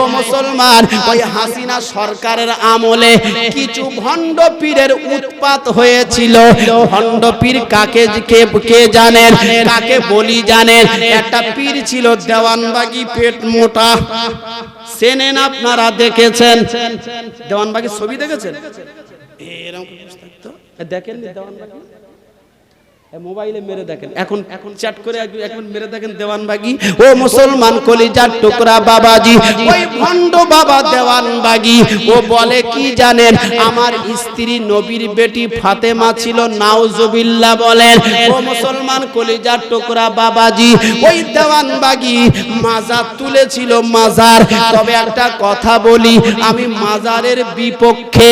ও মুসলমান, ওই হাসিনা সরকারের আমলে কিছু ভণ্ড পীরের উৎপাত হয়েছিল। ভণ্ড পীর কাকে কে কে জানেন কাকে বলি জানেন একটা পীর ছিল দেওয়ানবাগি পেট মোটা। চেনেন আপনারা, দেখেছেন? দেওয়ানবাগি ছবি দেখেছেন? এরকম দেখেন দেওয়ানবাগি? মোবাইলে মেরে দেখেন। এখন এখন চ্যাট করে এখন মেরে দেখেন দেওয়ানবাগি। ও মুসলমান কলিজার টুকরা বাবাজি। ওই ভণ্ড বাবা দেওয়ানবাগি। ও বলে কি জানেন? আমার স্ত্রী নবীর বেটি ফাতেমা ছিল নাউজুবিল্লাহ বলেন। ও মুসলমান কলিজার টুকরা বাবাজি। ওই দেওয়ানবাগি মাজার তুলেছিল মাজার। তবে একটা কথা বলি আমি মাজারের বিপক্ষে।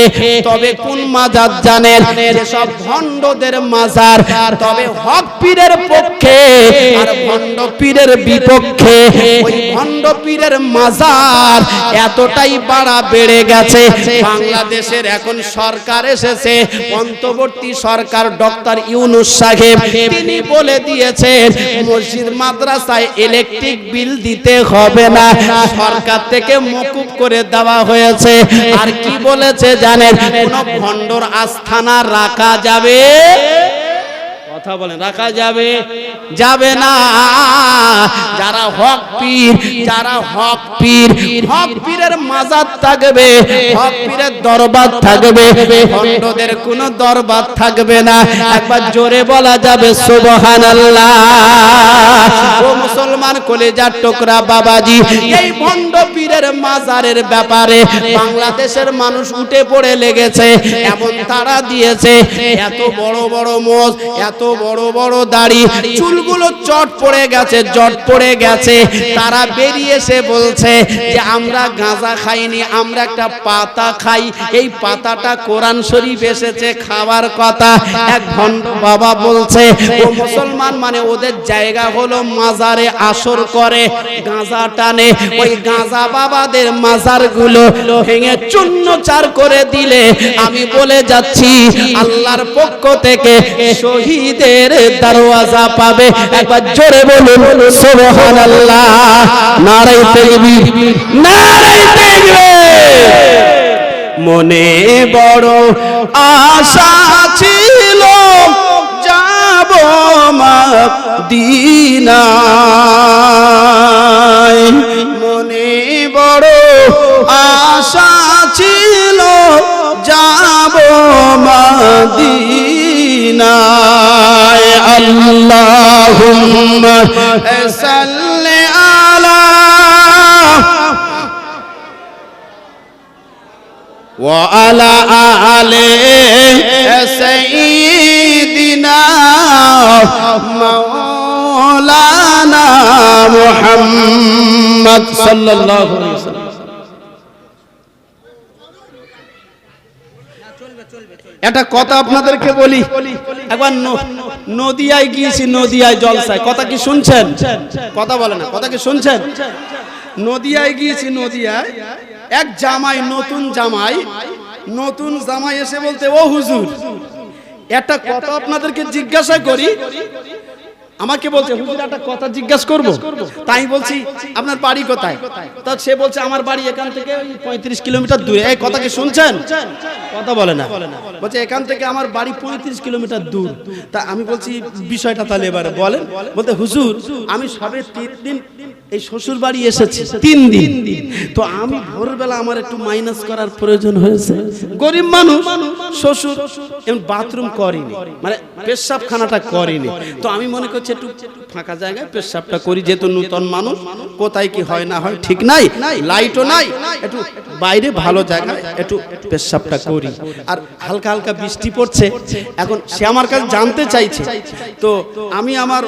তবে কোন মাজার জানেন? যেসব ভণ্ডদের মাজার। তবে হক পীরের পক্ষে আর ভণ্ড পীরের বিপক্ষে, ওই ভণ্ড পীরের মাজার এতটাই বাড়া বেড়ে গেছে। বাংলাদেশের এখন সরকার এসেছে, অন্তর্বর্তী সরকার ডক্টর ইউনুস সাহেব, তিনি বলে দিয়েছেন, মসজিদ মাদ্রাসায় ইলেকট্রিক বিল দিতে হবে না। সরকার থেকে মকুব করে দেওয়া হয়েছে। আর কি বলেছে জানেন, কোন ভণ্ডর আস্থানা রাখা যাবে? কথা বলেন, রাখা যাবে? যাবে না। যারা হক পীর, যারা হক পীর, হক পীরের মাজার থাকবে, হক পীরের দরবার থাকবে, ভণ্ডদের কোনো দরবার থাকবে না। একবার জোরে বলা যাবে, সুবহানাল্লাহ। ও মুসলমান কলেজার টুকরা বাবাজি, এই ভণ্ড পীরের মাজারের ব্যাপারে বাংলাদেশের মানুষ উঠে পড়ে লেগেছে, এমন তারা দিয়েছে, এত বড় বড় মোজ এত বড় বড় দাড়ি, চুলগুলো চট পড়ে গেছে, জট পড়ে গেছে। তারা বেরিয়ে এসে বলছে যে, আমরা গাঁজা খাইনি, আমরা একটা পাতা খাই। এই পাতাটা কোরআন শরীফ এসেছে খাওয়ার কথা। এক ভণ্ড বাবা বলছে, ও মুসলমান মানে ওদের জায়গা হলো মাজারে আসর করে, গাঁজা টানে। ওই গাঁজা বাবাদের মাজারগুলো ভেঙে চূর্ণ চার করে দিলে। আমি বলে যাচ্ছি, আল্লাহর পক্ষ থেকে শহীদের দরওয়াজা পাবে। একবার জোরে বলুন, সুবহানাল্লাহ। নারাই তাকবীর নারাই তাকবীর। মনে বড় আশা ছিল, যাব দিনায় আল্লাহুম্মা সাল্লি আলা وعلى آل سيدنا مولانا محمد صلى الله عليه وسلم একটা কথা আপনাদেরকে বলি একবার ন- নদিয়ায় গিয়েছি, নদিয়ায় জলসায়। কথা কি শুনছেন? কথা বলে না, কথা কি শুনছেন? নদিয়ায় গিয়েছি, নদিয়ায়। এক জামাই, নতুন জামাই নতুন জামাই এসে বলতে, ও হুজুর, একটা কথা আপনাদেরকে জিজ্ঞাসা করি আমাকে বলছে, হুজুর, একটা কথা জিজ্ঞাসা করব? তাই বলছি, আপনার বাড়ি কোথায়? তা সে বলছে, আমার বাড়ি এখান থেকে পঁয়ত্রিশ কিলোমিটার দূরে। এই কথা কি শুনছেন? কথা বলে না। বলছে, এখান থেকে আমার বাড়ি পঁয়ত্রিশ কিলোমিটার দূর। তা আমি বলছি, বিষয়টা তাহলে এবারে বলেন। বলতে, হুজুর, আমি সবে তিন দিন এই শ্বশুর বাড়ি এসেছি তিন দিন। তো আমি ভোরবেলা আমার একটু মাইনাস করার প্রয়োজন হয়েছে। গরিব মানুষ শ্বশুর এমন বাথরুম করেনি। মানে পেশাবখানাটা করেনি। তো আমি মনে করছি একটু ফাঁকা জায়গায় পেশাবটা করি। যেহেতু নূতন মানুষ কোথায় কি হয় না হয় ঠিক নাই। লাইটও নাই। একটু বাইরে ভালো জায়গায় একটু পেশাবটা করি। আর হালকা হালকা বৃষ্টি পড়ছে। এখন সে আমার কাছে জানতে চাইছে। তো আমি আমার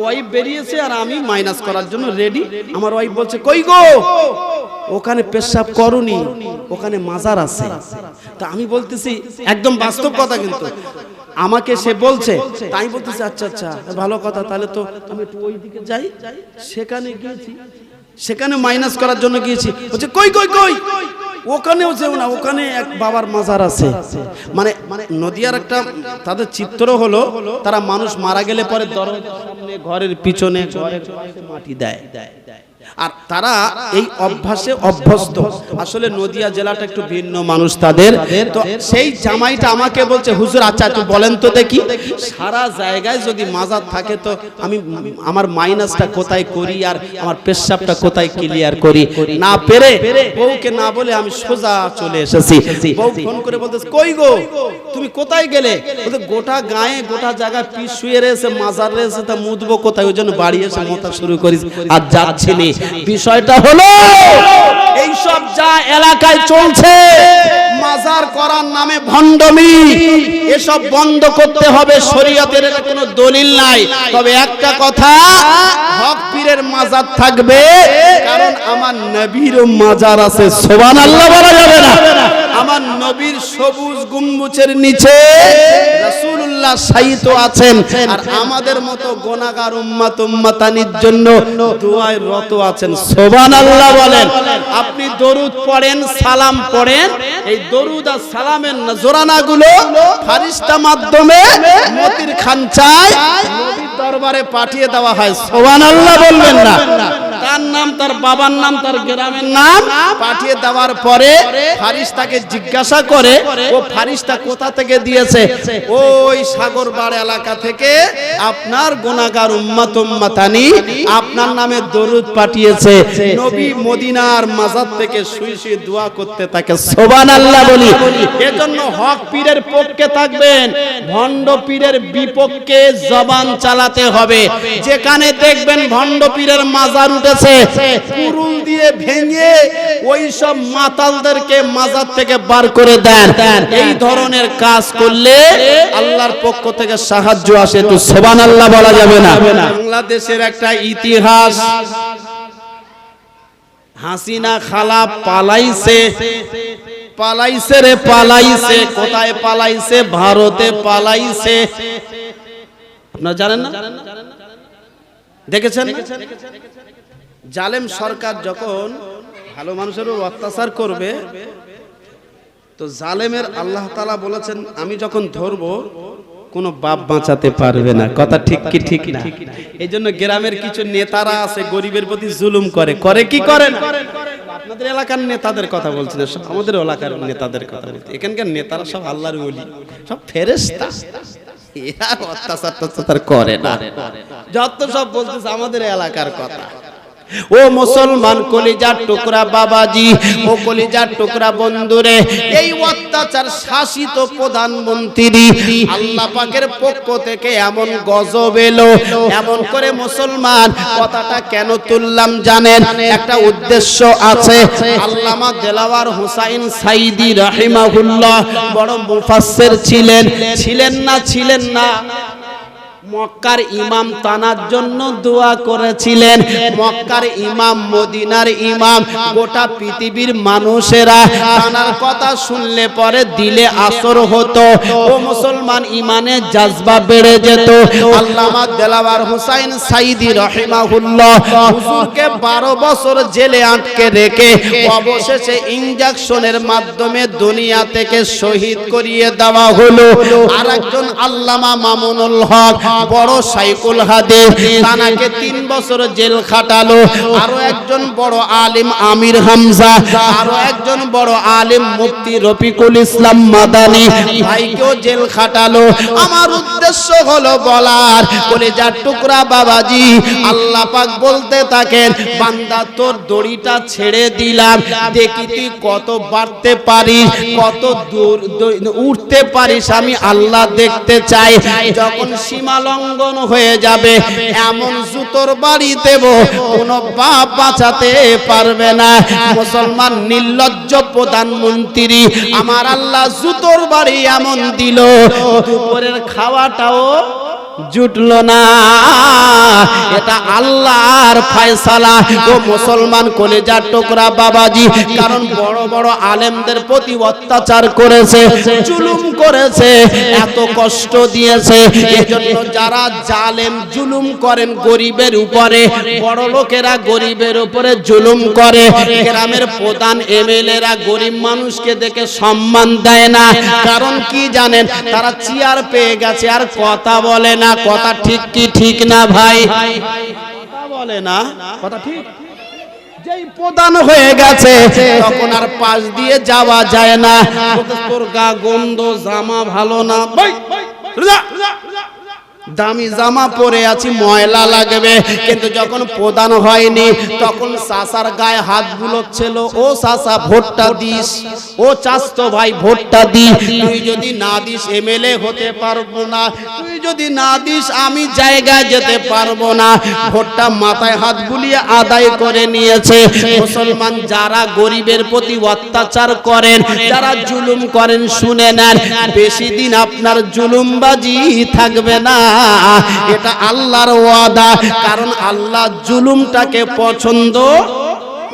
ওয়াইফ বেরিয়েছে আর আমি মাইনাস করার জন্য রেডি আমার ওয়াইফ বলছে কই গো? ওখানে পেশাব করনি ওখানে মাজার আছে। তা আমি বলতেছি একদম বাস্তব কথা কিন্তু। আমাকে সে বলছে তাই বলতেছে আচ্ছা আচ্ছা ভালো কথা তাহলে তো আমি একটু ওই দিকে যাই। সেখানে গিয়েছি। সেখানে মাইনাস করার জন্য গিয়েছি। বলছে, কই কই কই? ওখানেও যেও না, ওখানে এক বাবার মাজার আছে। মানে মানে নদিয়ার একটা তাদের চিত্র হলো, তারা মানুষ মারা গেলে পরে ঘরের পিছনে মাটি দেয়। আর তারা এই অভ্যাসে অভ্যস্ত। আসলে নদিয়া জেলাটা একটু ভিন্ন মানুষ তাদের। তো সেই জামাইটা আমাকে বলছে, হুজুর আচ্ছা একটু বলেন তো দেখি। সারা জায়গায় যদি মাজার থাকে তো আমি আমার মাইনাসটা কোথায় করি আর আমার পেশাবটা কোথায় ক্লিয়ার করি? না পেরে বউকে না বলে আমি সোজা চলে এসেছি। বউ ফোন করে বলতেছে, কই গো? তুমি কোথায় গেলে? বলতে গোটা গায়ে গোটা জায়গা পিস শুয়ে রয়েছে, মাজার রয়েছে, তা মুদবো কোথায়? ওই জন্য বাড়ি এসে মোতা শুরু করিস। আর যাচ্ছি নি। বিষয়টা হলো এই সব যা এলাকায় চলছে মাজার করার নামে ভণ্ডমি এসব বন্ধ করতে হবে শরীয়তের কোনো দলিল নাই। তবে একটা কথা হক পীরের মাজার থাকবে কারণ আমার নবীর মাজার আছে সুবহানাল্লাহ বলা যাবে না। আমার নবীর সবুজ গুম্বুজের নিচে রাসূলুল্লাহ শায়িত আছেন। আর আমাদের মতো গোনাগার উম্মাত উম্মাতানির জন্য দোয়ায় রত আছেন। সুবহানাল্লাহ বলেন, আপনি দরুদ পড়েন, সালাম পড়েন, এই দরুদ আর সালামের জোরানাগুলো ফারিস্তা মাধ্যমে মতির খানচায় নবীর দরবারে পাঠিয়ে দেওয়া হয়। সুবহানাল্লাহ বলবেন না। তার নাম? তার বাবার নাম তার গ্রামের নাম? পাঠিয়ে দেওয়ার পরে ফারিস্তাকে জিজ্ঞাসা করে ও ফারিস্তা কোথা থেকে দিয়েছে? ওই সাগরবাড় এলাকা থেকে আপনার গোনাগার উম্মাত উম্মাতানি আপনার নামে দরুদ পাঠিয়েছে। নবী মদিনার মাজার থেকে শুয়ে শুয়ে দোয়া করতে তাকে সুবহানাল্লাহ বলি। এজন্য হক পীরের পক্ষে থাকবেন ভণ্ড পীরের বিপক্ষে জবান চালাতে হবে। যেখানে দেখবেন ভণ্ড পীরের মাজার উঠেছে কুরুল দিয়ে ভেঙে ওই সব মাতালদেরকে মাজার থেকে বার করে দেন। এই ধরনের কাজ করলে আল্লাহর পক্ষ থেকে সাহায্য আসে তো সোবান আল্লাহ বলা যাবে না। বাংলাদেশের একটা ইতিহাস। হাসিনা খালা পালাইছে। পালাইছে রে, পালাইছে। কোথায় পালাইছে? ভারতে পালাইছে। আপনারা জানেন না? দেখেছেন? জালেম সরকার যখন ভালো মানুষের অত্যাচার করবে তো জালেমের আল্লাহ তালা বলেছেন আমি যখন ধরবো কোনো বাপ বাঁচাতে পারবে না। কথা ঠিক কি ঠিক না? এই জন্য গ্রামের কিছু নেতারা আছে গরিবের প্রতি জুলুম করে। করে কি করেন? আপনাদের এলাকার নেতাদের কথা বলছি না সব আমাদের এলাকার নেতাদের কথা বলছি। এখানকার নেতারা সব আল্লাহর ওলি সব ফেরেশতা। এরা অত্যাচার টত্যাচার করে না। যত সব বলতেছে আমাদের এলাকার কথা। ও মুসলমান কলিজার টুকরা বাবাজি, ও কলিজার টুকরা বন্ধুরে, এই অত্যাচার শাসিত প্রধানমন্ত্রী, আল্লাহ পাকের পক্ষ থেকে এমন গজব এলো, এমন করে মুসলমান কথাটা কেন তুললাম জানেন? একটা উদ্দেশ্য আছে, আল্লামা দেলাওয়ার হুসাইন সাইদি রাহিমাহুল্লাহ বড় মুফাসসির ছিলেন ছিলেন না ছিলেন না। মক্কার ইমাম তানার জন্য দোয়া করেছিলেন। মক্কার ইমাম, মদিনার ইমাম, গোটা পৃথিবীর মানুষেরা তানার কথা শুনলে পরে দিলে আসর হতো। ও মুসলমান ইমানে জাজবা বেড়ে যেত। আল্লামা দেলাওয়ার হুসাইন সাইদি রহিমাহুল্লাহ হুজুরকে 12 বছর জেলে আটকে রেখে অবশেষে ইনজেকশনের মাধ্যমে দুনিয়া থেকে শহীদ করিয়ে দেওয়া হলো। আর একজন আল্লামা মামুনুল হক বড় সাইকুল হাদিস। তানাকে তিন বছর জেল খাটালো। আরও একজন বড় আলিম আমির হামজা, আরও একজন বড় আলিম মুফতি রফিকুল ইসলাম মাদানি। ভাইকেও জেল খাটালো। আমার উদ্দেশ্য হলো বলার বলে যার টুকরা বাবাজি, আল্লাহ পাক বলতে থাকেন, বান্দা তোর দড়িটা ছেড়ে দিলাম, দেখি তুই কত বাড়তে পারিস, কত দূর উঠতে পারিস, আমি আল্লাহ দেখতে চাই। যখন সীমা লঙ্ঘন হয়ে যাবে। এমন জুতোর বাড়ি দেব, কোন বাপ বাঁচাতে পারবে না। মুসলমান নির্লজ্জ প্রধানমন্ত্রী, আমার আল্লাহ জুতোর বাড়ি এমন দিল। দুপুরের খাওয়াটাও জুটলো না। এটা আল্লাহর ফয়সালা। ও মুসলমান কলেজার টুকরা বাবাজি, কারণ বড় বড় আলেমদের প্রতি অত্যাচার করেছে, জুলুম করেছে, এত কষ্ট দিয়েছে। এজন্য যারা জালেম জুলুম করেন গরিবের উপরে, বড় লোকেরা গরিবের উপরে জুলুম করে। গ্রামের প্রধান এমএলএরা গরিব মানুষকে দেখে সম্মান দেয় না। কারণ কি জানেন? তারা চেয়ার পেয়ে গেছে আর কথা বলে না। কথা ঠিক কি ঠিক না ভাই? বলে না। কথা ঠিক? যেই প্রদান হয়ে গেছে তখন আর পাশ দিয়ে যাওয়া যায় না। তোর গা গন্ধ জামা ভালো না। ভাই, দামি জামা পরে আছি ময়লা লাগবে। কিন্তু যখন প্রদান হয়নি তখন সাসার গায়ে হাত বুলোচ্ছিল ও সাসা ভোটটা দিস। ও চাস্তো ভাই ভোটটা দি। তুই যদি না দিস এমএলএ হতে পারব না। তুই যদি না দিস, আমি জায়গায় যেতে পারব না। ভোটটা মাথায় হাত বুলিয়ে আদায় করে নিয়েছে। মুসলমান যারা গরিবের প্রতি অত্যাচার করেন, যারা জুলুম করেন, শুনে নেন, বেশি দিন আপনার জুলুমবাজি থাকবে না। এটা আল্লাহর ওয়াদা, কারণ আল্লাহ জুলুমটাকে পছন্দ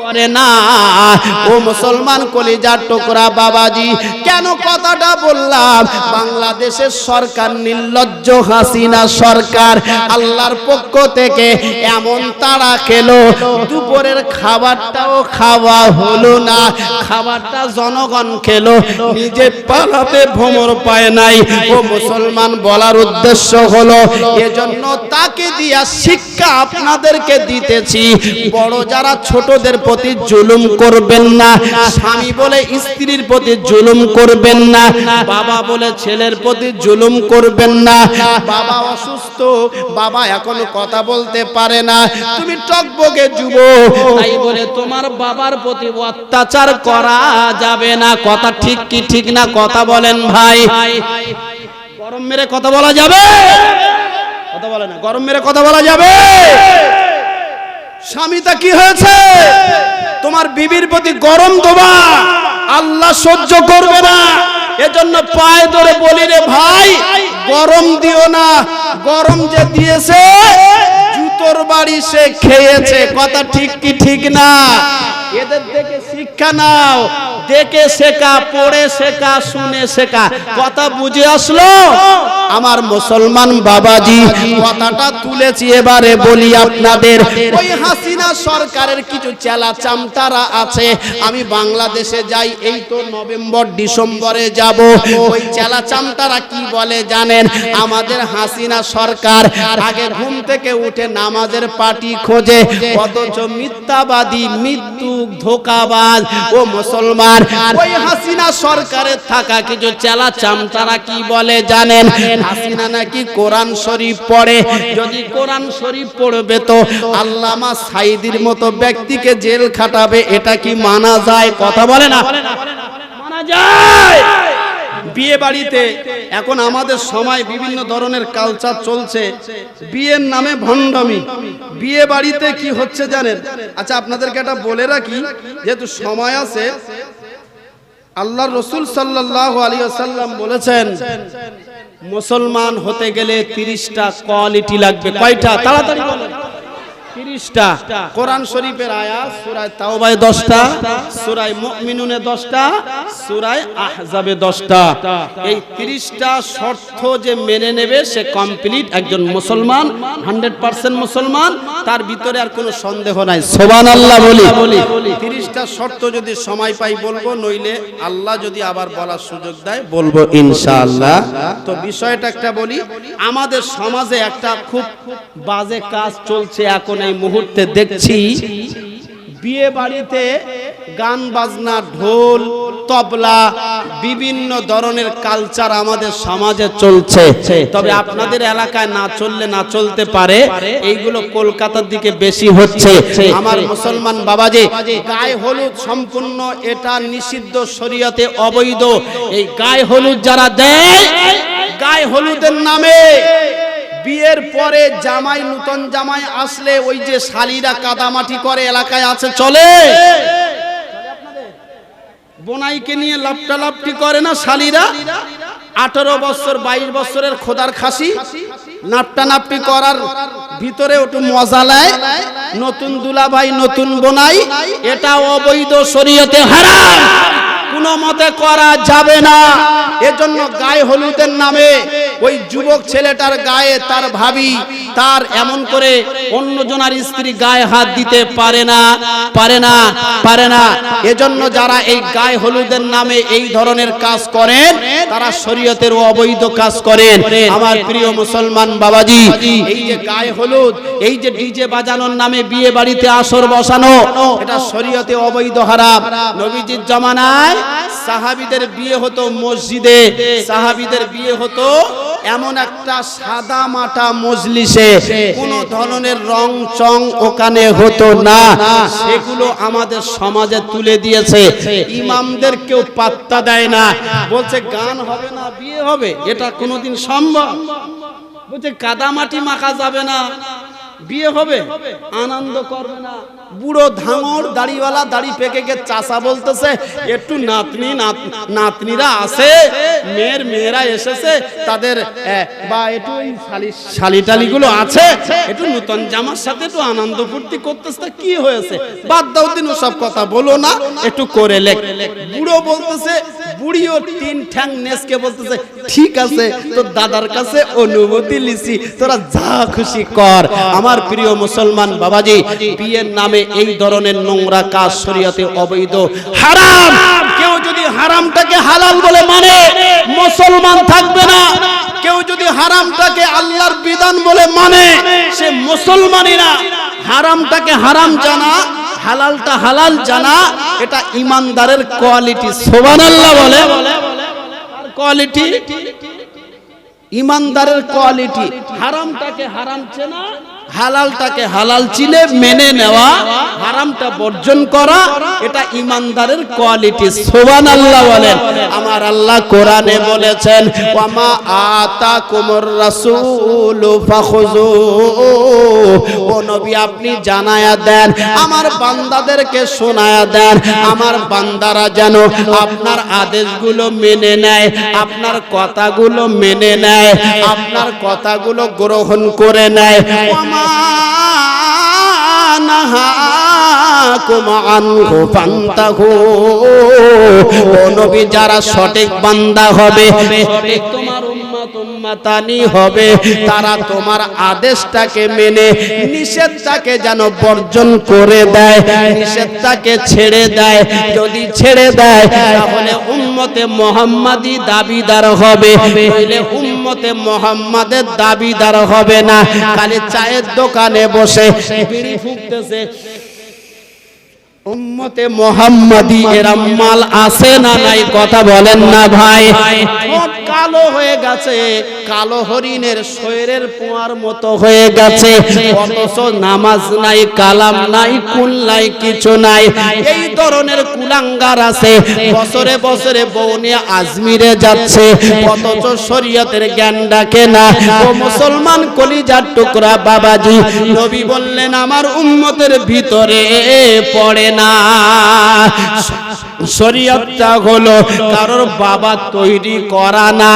করে না। ও মুসলমান কলিজার টুকরা বাবাজি, কেন কথাটা বললাম? বাংলাদেশের সরকার নির্লজ্জ হাসিনা সরকার, আল্লাহর পক্ষ থেকে এমন তারা খেলো, দুপুরের খাবারটাও খাওয়া হলো না। খাবারটা জনগণ খেলো, নিজে পালাতে ভ্রমর পায় নাই। ও মুসলমান বলার উদ্দেশ্য হলো, এজন্য তাকে দিয়া শিক্ষা আপনাদেরকে দিতেছি। বড় যারা ছোটদের জুলুম করবেন না, স্বামী বলে স্ত্রীর প্রতি জুলুম করবেন না, বাবা বলে ছেলের প্রতি জুলুম করবেন না। বাবা অসুস্থ, বাবা এখন কথা বলতে পারে না, তুমি টকবগে যুব তাই বলে তোমার বাবার প্রতি অত্যাচার করা যাবে না, কথা ঠিক কি ঠিক না কথা বলেন ভাই। গরম মেরে কথা বলা যাবে? কথা বলে না, গরম মেরে কথা বলা যাবে? স্বামীটা কি হয়েছে? তোমার বিবির প্রতি গরম দোবা। আল্লাহ সহ্য করবে না। এজন্য পায়ে ধরে বলি রে ভাই, গরম দিও না। গরম যে দিয়েছে, জুতোর বাড়ি সে খেয়েছে। কথা ঠিক কি ঠিক না? এদের দেখে শিক্ষা নাও। দেখে শেখা, পড়ে শেখা, শুনে শেখা। কথা বুঝে আসলো? আমার মুসলমান বাবাজি, কথাটা তুলেছি এবারে বলি আপনাদের। ওই হাসিনা সরকারের কিছু চেলা চামতারা আছে। আমি বাংলাদেশে যাই, এই তো নভেম্বর, ডিসেম্বরে যাব। ওই চেলা চামতারা কি বলে জানেন? আমাদের হাসিনা সরকার আগে ঘুম থেকে উঠে নামাজের পার্টি খোঁজে। অথচ মিথ্যাবাদী, মৃত্যু ধোকাবাজ। ও মুসলমান ওই হাসিনা সরকারের থাকা কিছু চেলা কি বলে জানেন। হাসিনা নাকি কোরআন শরীফ পড়ে? যদি কোরআন শরীফ পড়বে তো আল্লামা সাইদির মতো ব্যক্তিকে জেল খাটাবে এটা কি মানা যায়? কথা বলে না? মানা যায়। বিয়ে বাড়িতে এখন আমাদের সময় বিভিন্ন ধরনের কালচার চলছে। বিয়ের নামে ভণ্ডামি। বিয়ে বাড়িতে কি হচ্ছে জানেন? আচ্ছা আপনাদেরকে এটা বলে রাখি, যেহেতু সময় আছে আল্লাহ রসুল সাল্লাহ আলী আসাল্লাম বলেছেন, মুসলমান হতে গেলে তিরিশটা কোয়ালিটি লাগবে। কয়টা? তাড়াতাড়ি তিরিশটা কোরআন শরীফের আয়াত সুরায় তাওবায় দশটা সুরায় মুমিনুনে দশটা সুরায় আহজাবে দশটা। এই তিরিশটা শর্ত যে মেনে নেবে সে কমপ্লিট একজন মুসলমান হান্ড্রেড পার্সেন্ট মুসলমান তার ভিতরে আর কোনো সন্দেহ নাই। সোবান আল্লাহ বলি তিরিশটা শর্ত যদি সময় পাই বলব নইলে আল্লাহ যদি আবার বলার সুযোগ দেয় বলব ইনশাআল্লাহ। তো বিষয়টা একটা বলি আমাদের সমাজে একটা খুব বাজে কাজ চলছে এখন এই মুহূর্তে দেখছি বিয়ে বাড়িতে গান, বাজনা, ঢোল, তবলা, বিভিন্ন ধরনের কালচার আমাদের সমাজে চলছে। তবে আপনাদের এলাকায় না চললে না চলতে পারে, এইগুলো কলকাতার দিকে বেশি হচ্ছে। আমার মুসলমান বাবাজি, গায়ে হলুদ সম্পূর্ণ, এটা নিষিদ্ধ শরীয়তে অবৈধ। এই গায়ে হলুদ যারা দেয়, গায়ে হলুদের নামে বিয়ের পরে জামাই, নূতন জামাই আসলে ওই যে শালিরা কাদামাটি করে এলাকায় আছে, চলে? বোনাইকে নিয়ে লাপটা লাপটি করে না শালিরা? আঠারো বছর, বাইশ বছরের খোদার খাসি। নাপটা নাপটি করার ভিতরে একটু মজা নেয়। নতুন দুলাভাই, নতুন বোনাই, এটা অবৈধ শরীয়তে হারাম। কোনো মতে করা যাবে না। এজন্য গায়ে হলুদের নামে ওই যুবক ছেলেটার গায়ে তার ভাবি, তার এমন করে অন্য জনার স্ত্রী গায়ে হাত দিতে পারে না পারে না পারে না। এজন্য যারা এই গায়ে হলুদের নামে এই ধরনের কাজ করেন, তারা শরীয়তের অবৈধ কাজ করেন। আমার প্রিয় মুসলমান বাবাজি, এই যে গায়ে হলুদ, এই যে ডিজে বাজানোর নামে বিয়ে বাড়িতে আসর বসানো, এটা শরীয়তে অবৈধ হারাম। নবীজির জমানায় সাহাবিদের বিয়ে হতো মসজিদে, সাহাবিদের বিয়ে হতো এমন একটা সাদা মাটা মজলিসে কোন ধরনের রং চং ওখানে হতো না। সেগুলো আমাদের সমাজে তুলে দিয়েছে। ইমামদের কেউ পাত্তা দেয় না। বলছে, গান হবে না, বিয়ে হবে। এটা কোনোদিন সম্ভব? বলছে, কাদামাটি মাখা যাবে না। বিয়ে হবে। আনন্দ করবে না। বুড়ো ধাঙর দাড়িওয়ালা দাড়ি পেকে গে চাষা বলতেছে, একটু নাতনি নাতনিরা আছে, মেয়ের মেয়েরা এসেছে, তাদের বা একটু ওই শালি শালিটালি গুলো আছে, একটু নতুন জামার সাথে একটু আনন্দ ফুর্তি করতেছে, তা কি হয়েছে? বাদ দাও দিন সব কথা, বলো না, একটু করে লেখ। বুড়ো বলতেছে, বুড়িও তিন ঠ্যাং নেসকে বলতেছে, ঠিক আছে, তোর দাদার কাছে অনুমতি লিসি তোরা যা খুশি কর। আমার প্রিয় মুসলমান বাবাজি, বিয়ের নামে এই ধরনের নোংরা কাজ শরীয়তে অবৈধ। হারাম! কেউ যদি হারামটাকে হালাল বলে মানে মুসলমান থাকবে না। কেউ যদি হারামটাকে আল্লাহর বিধান বলে মানে সে মুসলমানই না। হারামটাকে হারাম জানা, হালালটা হালাল জানা, এটা ইমানদারের কোয়ালিটি। সোবানাল্লাহ বলে। কোয়ালিটি? ইমানদারের কোয়ালিটি। হারামটাকে হারাম চেনা হালালটাকে হালাল চিনে মেনে নেওয়া, হারামটা বর্জন করা, এটা ইমানদারের কোয়ালিটি সোবান আল্লাহ বলেন। আমার আল্লাহ কোরআনে বলেছেন, ওয়ামা আতা কুমর রাসূল ফাখুযু। ও নবী, আপনি জানায়া দেন, আমার বান্দাদেরকে শোনায়া দেন, আমার বান্দারা যেন আপনার আদেশগুলো মেনে নেয়, আপনার কথাগুলো মেনে নেয়, আপনার কথাগুলো গ্রহণ করে নেয়। ওয়ামা যারা সঠিক বান্দা হবে তোমার উম্মাতানি হবে তারা তোমার আদেশটাকে মেনে নিষেধটাকে যেন বর্জন করে দেয় নিষেধটাকে ছেড়ে দেয় যদি ছেড়ে দেয় তাহলে উম্মতে মোহাম্মদি দাবিদার হবে। নইলে উম্মতে মোহাম্মদের দাবিদার হবে না। খালি চায়ের দোকানে বসে বিড়ি ফুঁকতেছে। উম্মতে মোহাম্মদী এরা মাল আছে না নাই কথা বলেন না ভাই। কালো হয়ে গেছে। কালো হরিণের শরীরের পোয়ার মতো হয়ে গেছে। অথচ নামাজ নাই, কালাম নাই, কুল নাই, কিছু নাই। এই ধরনের কুলাঙ্গার আছে। বছরে বছরে বউ নিয়ে আজমিরে যাচ্ছে। অথচ শরীয়তের জ্ঞান ডাকে না। ও মুসলমান কলিজার টুকরা বাবাজি, নবী বললেন, আমার উম্মতের ভিতরে পড়ে না। শরীয়তটা হলো, কারোর বাবা তৈরি করা না।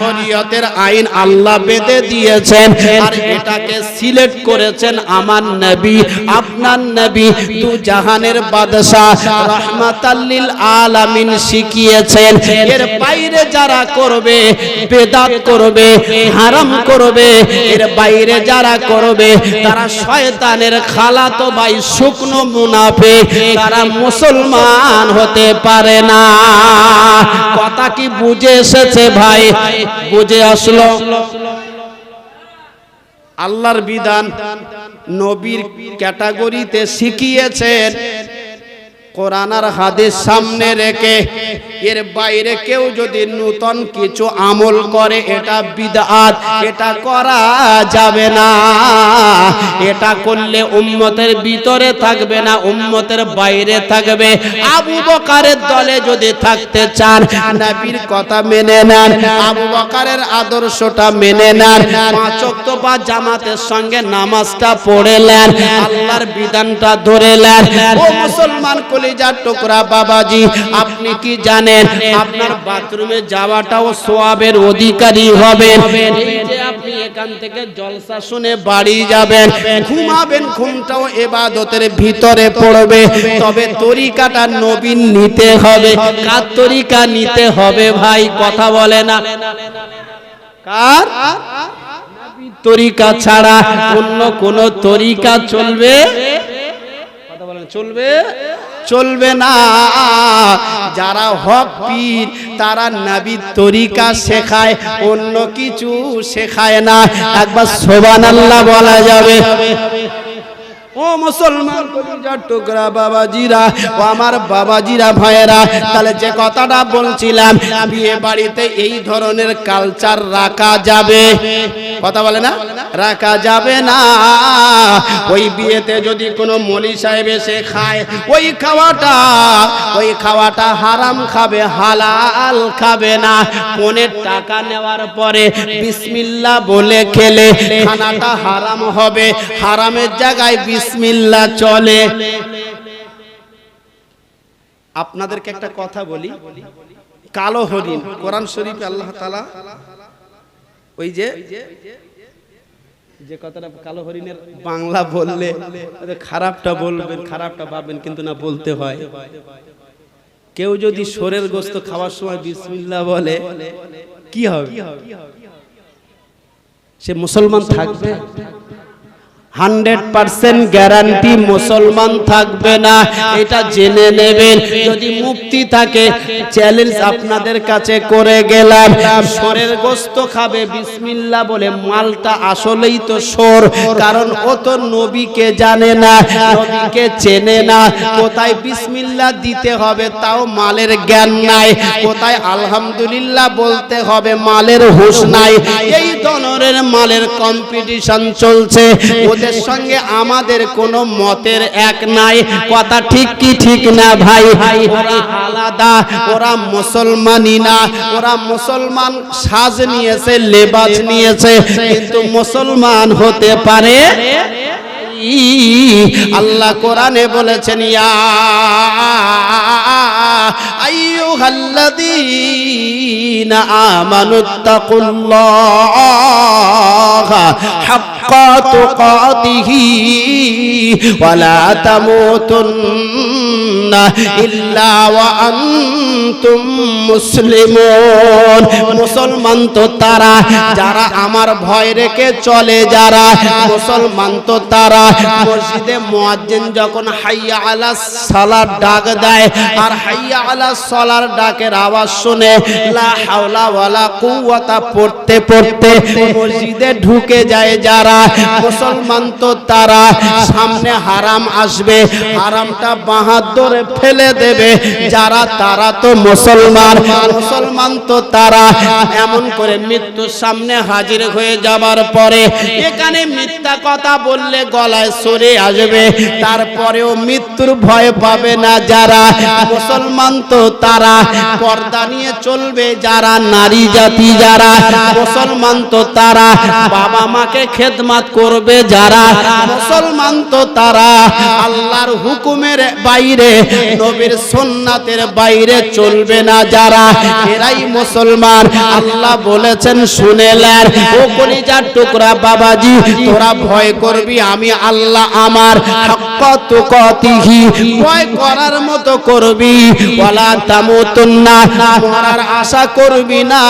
শরীয়তের আইন আল্লাহ বেঁধে দিয়েছেন। আর এটাকে সিলেক্ট করেছেন আমার নবী, আপনার নবী, দু জাহানের বাদশাহ রহমাতাল্লিল আলামিন শিখিয়েছেন। এর বাইরে যারা করবে, বেদাত করবে, হারাম করবে, এর বাইরে যারা করবে, তারা শয়তানের খালাতো ভাই শুকনো মুনাফে তারা মুসলমান হতে পারে না। কথা কি বুঝে এসেছে ভাই? বুঝে আসলো আল্লাহর বিধান নবীর ক্যাটাগরিতে শিখিয়েছেন। কোরআন আর হাদিস সামনে রেখে এর বাইরে কেউ যদি নতুন কিছু আমল করে, এটা বিদআত এটা করা যাবে না। এটা করলে উম্মতের ভিতরে থাকবে না, উম্মতের বাইরে থাকবে। আবু বকারের দলে যদি থাকতে চান, নবীর কথা মেনে নেন, আবু বকারের আদর্শটা মেনে নেন, পাঁচ ওয়াক্ত বা জামাতের সঙ্গে নামাজটা পড়ে নেন, আল্লাহর বিধানটা ধরে নেন। ও মুসলমান কলিজার টুকরা বাবাজি, আপনি কি জানেন, আপনার বাথরুমে যাওয়াটাও সোয়াবের অধিকারী হবে এই যে আপনি এখান থেকে জলসা শুনে বাড়ি যাবেন ঘুমাবেন ঘুমটাও এবাদতের ভিতরে পড়বে। তবে তরিকাটা নবীন নিতে হবে। কার তরিকা নিতে হবে ভাই? কথা বলে না। কার? তরিকা ছাড়া অন্য কোন তরিকা চলবে? চলবে? চলবে না। যারা হক পীর, তারা নবীর তরিকা শেখায়, অন্য কিছু শেখায় না। একবার সোবান আল্লাহ বলা যাবে। ও মুসলমান টুকরা বাবাজিরা, ও আমার বাবাজিরা, ভাইয়েরা, তাহলে যে কথাটা বলছিলাম, বিয়ে বাড়িতে এই ধরনের কালচার রাখা যাবে। কথা বলে না? রাখা যাবে না। ওই বিয়েতে যদি কোনো মলি সাহেব এসে খায় ওই খাওয়াটা ওই খাওয়াটা হারাম খাবে হালাল খাবে না। পনেরো টাকা নেওয়ার পরে বিসমিল্লাহ বলে খেলে খানাটা হারাম হবে। হারামের জায়গায় বিসমিল্লাহ চলে। আপনাদেরকে একটা কথা বলি। কালো হরিণ কোরআন শরীফে আল্লাহ তালা ওই যে যে কথাটা কালো হরিণের বাংলা বললে খারাপটা বলবেন, খারাপটা ভাববেন, কিন্তু না বলতে হয়। কেউ যদি সোরের গোস্ত খাওয়ার সময় বিসমিল্লা বলে, কি হবে? সে মুসলমান থাকবে? হান্ড্রেড পার্সেন্ট গ্যারান্টি মুসলমান থাকবে না। এটা জেনে নেবেন। যদি মুক্তি থাকে চ্যালেঞ্জ আপনাদের কাছে করে গেলাম। সরের গোস্ত খাবে বিসমিল্লা বলে মালটা আসলেই তো সর। কারণ ও তো নবীকে জানে না, নবীকে চেনে না। কোথায় বিসমিল্লা দিতে হবে, তাও মালের জ্ঞান নাই। কোথায় আলহামদুলিল্লাহ বলতে হবে, মালের হুশ নাই। এই ধরনের মালের কম্পিটিশন চলছে। ওদের সঙ্গে আমাদের কোনো মতের এক নাই। কথা ঠিক কি ঠিক না ভাই? ওরা আলাদা, ওরা মুসলমানই না। ওরা মুসলমান সাজ নিয়েছে লেবাজ নিয়েছে, কিন্তু মুসলমান হতে পারে আল্লাহ কোরআনে বলেছেন, ইয়া আইয়ুহাল্লাযীনা আমানুত্তাকুল্লাহা হাক্কা তুকাতিহি ওয়ালা তামুতুন্না ইল্লা ওয়া আনতুম মুসলিমুন। মুসলমান তো তারা, যারা আমার ভয় রেখে চলে যারা, মুসলমান তো তারা। মসজিদে মুয়াজ্জিন যখন হাইয়া আলা সালার ডাক দেয়, আর হাইয়া আলা সালার ডাকের আওয়াজ শুনে, লা পড়তে পড়তে মসজিদে ঢুকে যায় যারা। মুসলমান তো তারা, সামনে হারাম আসবে, হারামটা ফেলে দেবে। যারা তারা তো মুসলমান মুসলমান তো তারা। এমন করে মৃত্যুর সামনে হাজির হয়ে যাবার পরে এখানে মিথ্যা কথা বললে গলায় সরে আসবে। তারপরেও মৃত্যুর ভয় পাবে না যারা। মুসলমান তো তারা। পর্দা নিয়ে চলবে যারা, নারী জাতি যারা, মুসলমান তো তারা। বাবা মাকে খেদমাত করবে যারা, মুসলমান তো তারা। আল্লাহর হুকুমের বাইরে, নবীর সোন্নাতের বাইরে চলবে না যারা। এরাই মুসলমান। আল্লাহ বলেছেন শুনেলেন ও কলিজার টুকরা বাবাজি, তোরা ভয় করবি, আমি আল্লাহ আমার ভয় করার মতো করবি। ওয়ালা তামুতুন্না মরার আশা করবি না।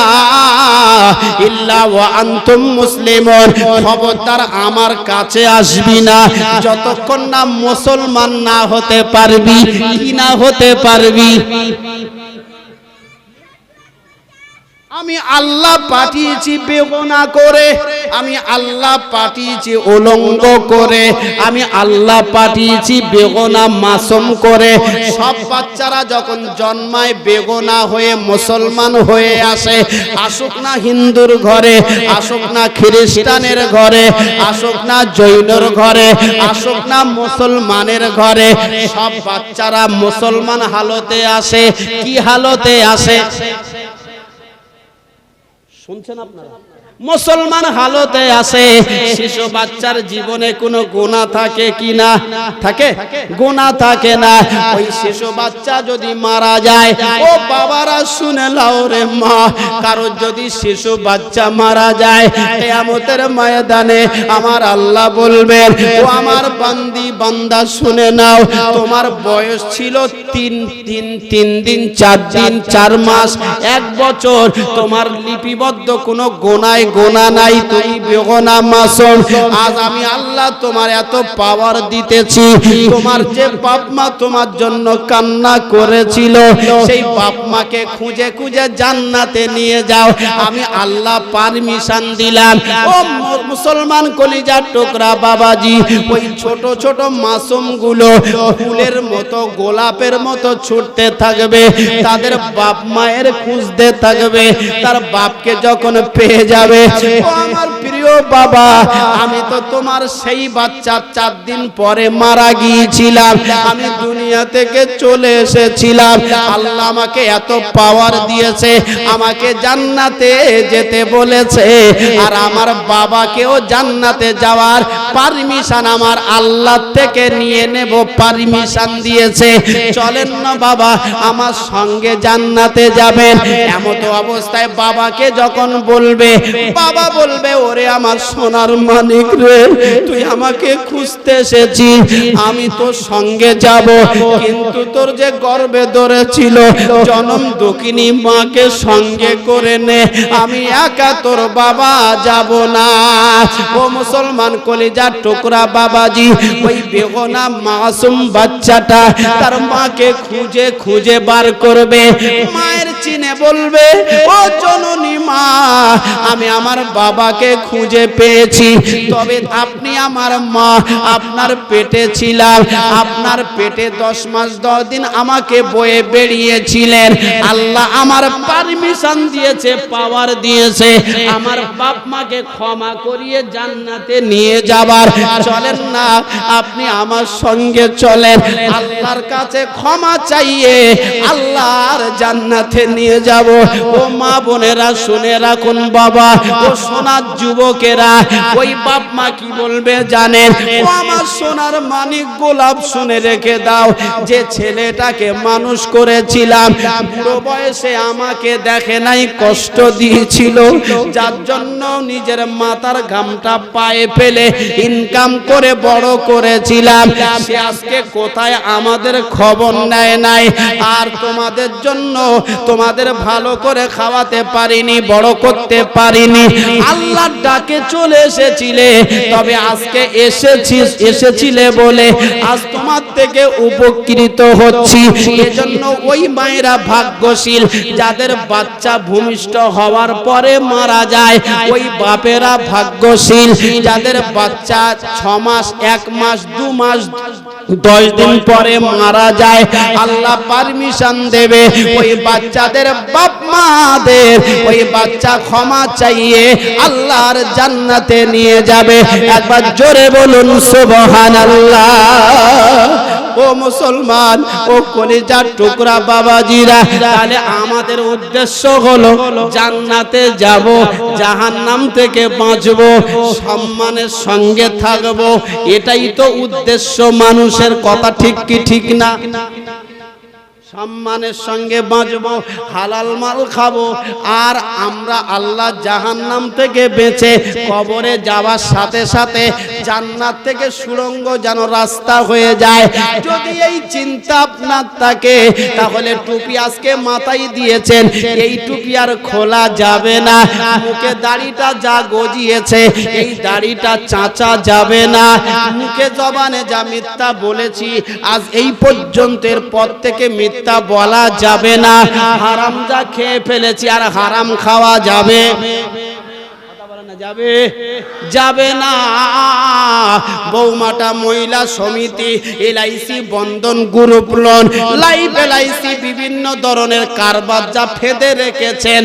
ইল্লা ওয়া আনতুম মুসলিমুন, খবরদার আমার কাছে আসবি না। যতক্ষণ না মুসলমান না হতে পারবি, কি না হতে পারবি? আমি আল্লাহ পাঠিয়েছি বেগনা করে, আমি আল্লাহ পাঠিয়েছি উলঙ্গ করে, আমি আল্লাহ পাঠিয়েছি বেগনা মাসম করে। সব বাচ্চারা যখন জন্মায় বেগনা হয়ে মুসলমান হয়ে আসে, আসুক না হিন্দুর ঘরে, আসুক না খ্রিস্টানের ঘরে, আসুক না জৈনর ঘরে, আসুক না মুসলমানের ঘরে, সব বাচ্চারা মুসলমান হালতে আসে, কি হালতে আসে? শুনছেন আপনারা? মুসলমান হালতে আছে শিশু বাচ্চার জীবনে কোনো গোনা থাকে কি না? থাকে? গোনা থাকে না। ওই শিশু বাচ্চা যদি মারা যায়, ও বাবারা শুনে লাও রে মা, কারও যদি শিশু বাচ্চা মারা যায়, কিয়ামতের ময়দানে আমার আল্লাহ বলবেন, ও আমার বান্দি, বান্দা শুনে নাও, তোমার বয়স ছিল তিন তিন তিন দিন, চার দিন, চার মাস, এক বছর, তোমার লিপিবদ্ধ কোনো গোনায় গোনা নাই তুমি বেগোনা মাসুম। আজ আমি আল্লাহ তোমার এত পাওয়ার দিতেছি তোমার যে বাপ মা তোমার জন্য কান্না করেছিল সেই বাপ মাকে খুঁজে খুঁজে জান্নাতে নিয়ে যাও। আমি আল্লাহ পারমিশন দিলাম। ও মুসলমান কলিজার টুকরা বাবাজি ওই ছোট ছোট মাসুমগুলো ফুলের মতো গোলাপের মতো ছুটতে থাকবে তাদের বাপ মায়ের খুঁজতে থাকবে তার বাপকে যখন পেয়ে যাবে আমার প্রিয় বাবা, আমি তো তোমার সেই বাচ্চা চার দিন পরে মারা গিয়েছিলাম। আমি দুনিয়া থেকে চলে এসেছিলাম। আল্লাহ আমাকে এত পাওয়ার দিয়েছে, আমাকে জান্নাতে যেতে বলেছে। আর আমার বাবাকেও জান্নাতে যাওয়ার পারমিশন আমার আল্লাহ থেকে নিয়ে নেব পারমিশন দিয়েছে। চলেন না বাবা, আমার সঙ্গে জান্নাতে যাবেন। এমত অবস্থায় বাবাকে যখন বলবে বাবা বলবে, ওরে আমার সোনার মানিক রে, তুই আমাকে খুঁজতে এসেছিস, আমি তোর সঙ্গে যাব। কিন্তু তোর যে গর্বে ধরেছিল, জনম দক্ষিণী মাকে সঙ্গে করে নে, আমি একা তোর বাবা যাব না। ও মুসলমান কলিজার টুকরা বাবাজি, ওই বেগনা মাসুম বাচ্চাটা তার মাকে খুঁজে খুঁজে বার করবে। মায়ের চিনে বলবে, ও জননী মা, আমি আমার বাবাকে খুঁজে পেয়েছি। তবে আপনি আমার মা, আপনার পেটে ছিলাম। আপনার পেটে দশ মাস, দশ দিন আমাকে বয়ে বেরিয়েছিলেন আল্লাহ আমার পারমিশন দিয়েছে পাওয়ার দিয়েছে। আমার বাপ মাকে ক্ষমা করিয়ে জান্নাতে নিয়ে যাবার। চলেন না, আপনি আমার সঙ্গে চলেন। আল্লাহর কাছে ক্ষমা চাইয়ে আল্লাহর জান্নাতে নিয়ে যাব। ও মা বোনেরা, শুনে রাখুন বাবা। ও সোনার যুবকেরা ওই বাপ মা কি বলবে জানেন? ও আমার সোনার মানিক গোলাপ শুনে রেখে দাও যে ছেলেটাকে মানুষ করেছিলাম বুড়ো বয়সে আমাকে দেখে নাই কষ্ট দিয়েছিল। যার জন্য নিজের মাতার ঘামটা পায়ে ফেলে ইনকাম করে বড় করেছিলাম। সে আজকে কোথায় আমাদের খবর নেয় নাই। আর তোমাদের জন্য তোমাদের ভালো করে খাওয়াতে পারিনি বড় করতে পারিনি। আল্লাহর ডাকে চলে এসেছিলে, তবে আজকে এসেছিস এসেছিলে বলে আজ তোমার থেকে উপকৃত হচ্ছি। এজন্য ওই মায়েরা ভাগ্যশীল, যাদের বাচ্চা ভূমিষ্ঠ হওয়ার পরে মারা যায়, ওই বাপেরা ভাগ্যশীল, যাদের বাচ্চা ছ মাস, এক মাস, দু মাস, দশ দিন পরে মারা যায়। আল্লাহ পারমিশন দেবে, ওই বাচ্চাদের বাপ মাদের ওই বাচ্চা ক্ষমা চাইয়ে আল্লাহর জান্নাতে নিয়ে যাবে। একবার জোরে বলুন সুবহান আল্লাহ ও মুসলমান, ও কলিজার টুকরা বাবাজিরা, তাহলে আমাদের উদ্দেশ্য হলো জান্নাতে যাব, জাহান্নাম থেকে বাঁচবো, সম্মানের সঙ্গে থাকব। এটাই তো উদ্দেশ্য, মানুষের কথা ঠিক কি ঠিক না? সম্মানের সঙ্গে বাঁচবো, হালাল মাল খাব, আর আমরা আল্লাহ জাহান্নাম থেকে বেঁচে কবরে যাওয়ার সাথে সাথে জান্নাত থেকে সুড়ঙ্গ যেন রাস্তা হয়ে যায়। যদি এই চিন্তা আপনার থাকে, তাহলে টুপি আজকে মাথায় দিয়েছেন, এই টুপি আর খোলা যাবে না, মুখে দাড়িটা যা গজিয়েছে, এই দাড়িটা চাচা যাবে না, মুখে জবানে যা মিথ্যা বলেছি, আজ এই পর্যন্তের পর থেকে মিথ্যা বলা যাবে না। হারাম যা খেয়ে ফেলেছি আর হারাম খাওয়া যাবে। যাবে? যাবে না। বৌমাটা মহিলা সমিতি, LIC Bandhan group loan, life LIC বিভিন্ন ধরনের কারবার যা ফেদে রেখেছেন।